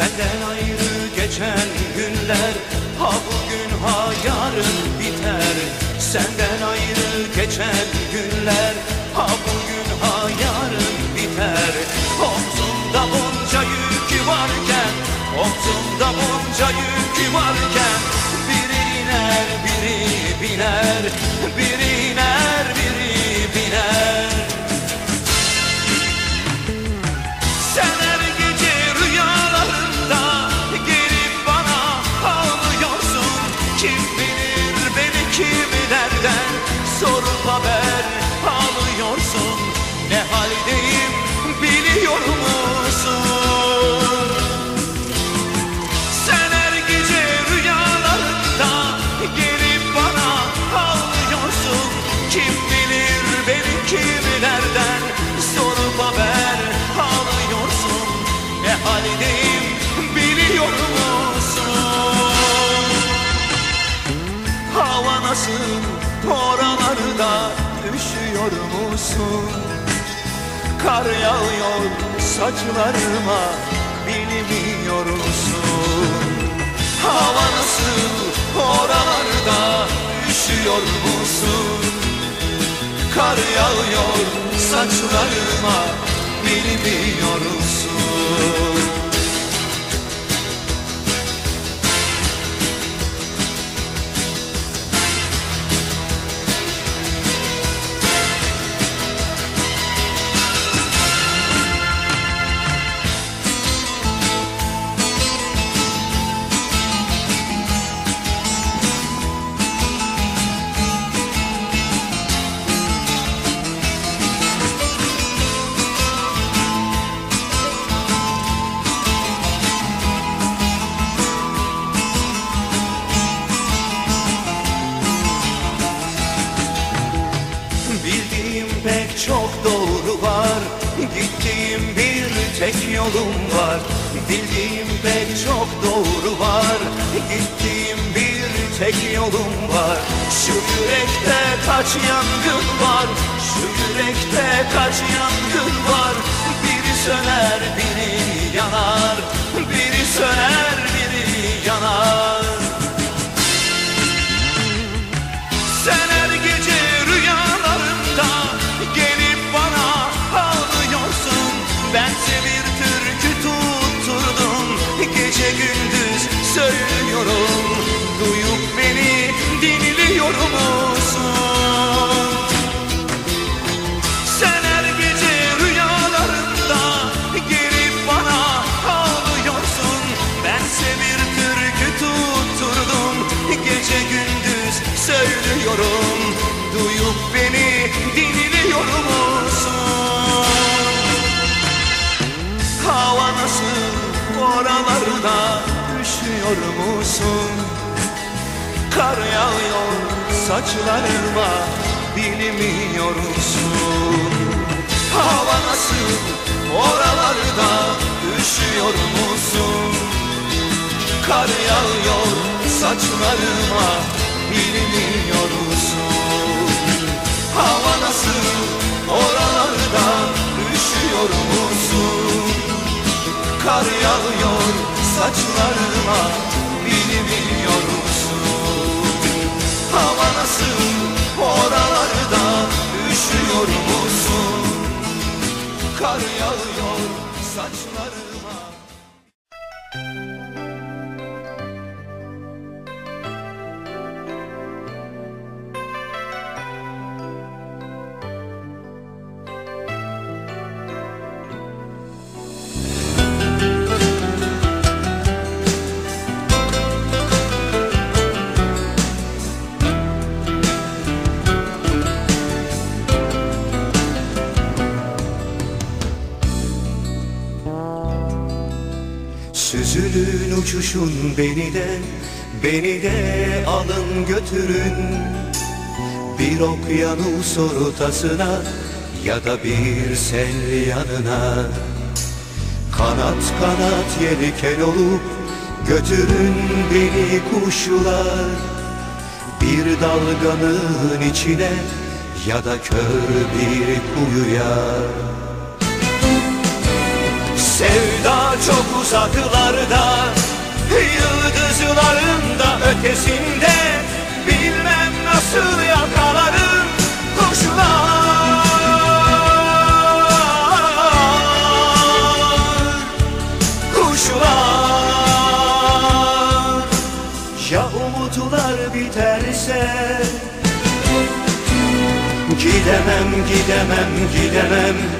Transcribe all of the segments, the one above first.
Senden ayrı geçen günler Ha bugün ha yarın biter. Senden ayrı geçen günler oralarda üşüyor musun? Kar yağıyor saçlarıma bilmiyor musun? Hava nasıl oralarda üşüyor musun? Kar yağıyor saçlarıma bilmiyor musun? Yolum var. Bildiğim pek çok doğru var. Gittiğim bir tek yolum var. Şu yürekte kaç yangın var? Şu yürekte kaç yangın var? Biri söner biri yanar. Biri söner oralarda üşüyor musun? Kar yağıyor saçlarıma bilmiyor musun? Hava nasıl oralarda üşüyor musun? Kar yağıyor saçlarıma bilmiyor musun? Hava nasıl oralarda üşüyor musun? Kar yağıyor saçlarıma Süzülün uçuşun beni de Beni de alın götürün. Bir okyanus ortasına Ya da bir sel yanına. Kanat kanat yelken olup Götürün beni kuşlar. Bir dalganın içine Ya da kör bir kuyuya Sevda çok uzaklarda Yıldızların da ötesinde. Bilmem nasıl yakalarım kuşlar. Kuşlar. Ya umutlar biterse? Gidemem, gidemem, gidemem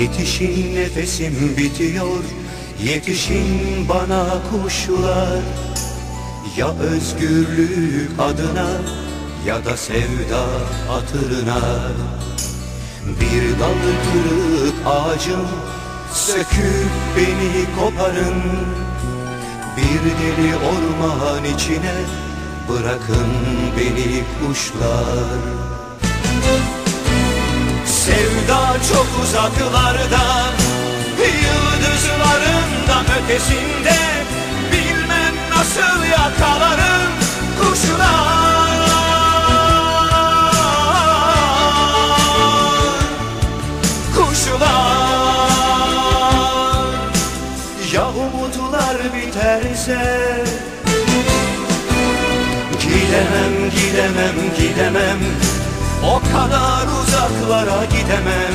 Yetişin nefesim bitiyor. Yetişin bana kuşlar. Ya özgürlük adına Ya da sevda hatırına. Bir dal kırık ağacım Söküp beni koparın. Bir deli orman içine Bırakın beni kuşlar. çok uzaklarda Yıldızların da ötesinde Bilmem nasıl yakalarım kuşlar. Kuşlar Ya umutlar biterse Gidemem, gidemem, gidemem. O kadar uzaklara gidemem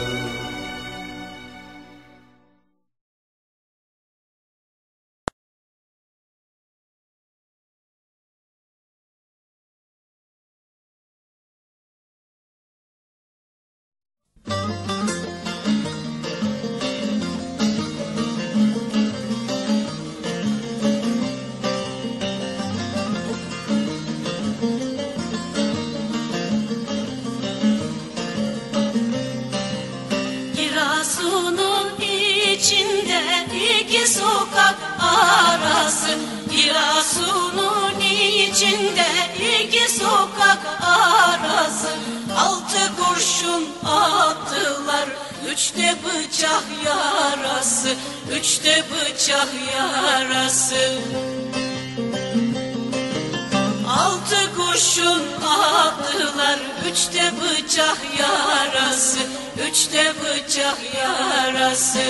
sokak arası. Altı kurşun attılar Üçte bıçak yarası Üçte bıçak yarası. Altı kurşun attılar Üçte bıçak yarası Üçte bıçak yarası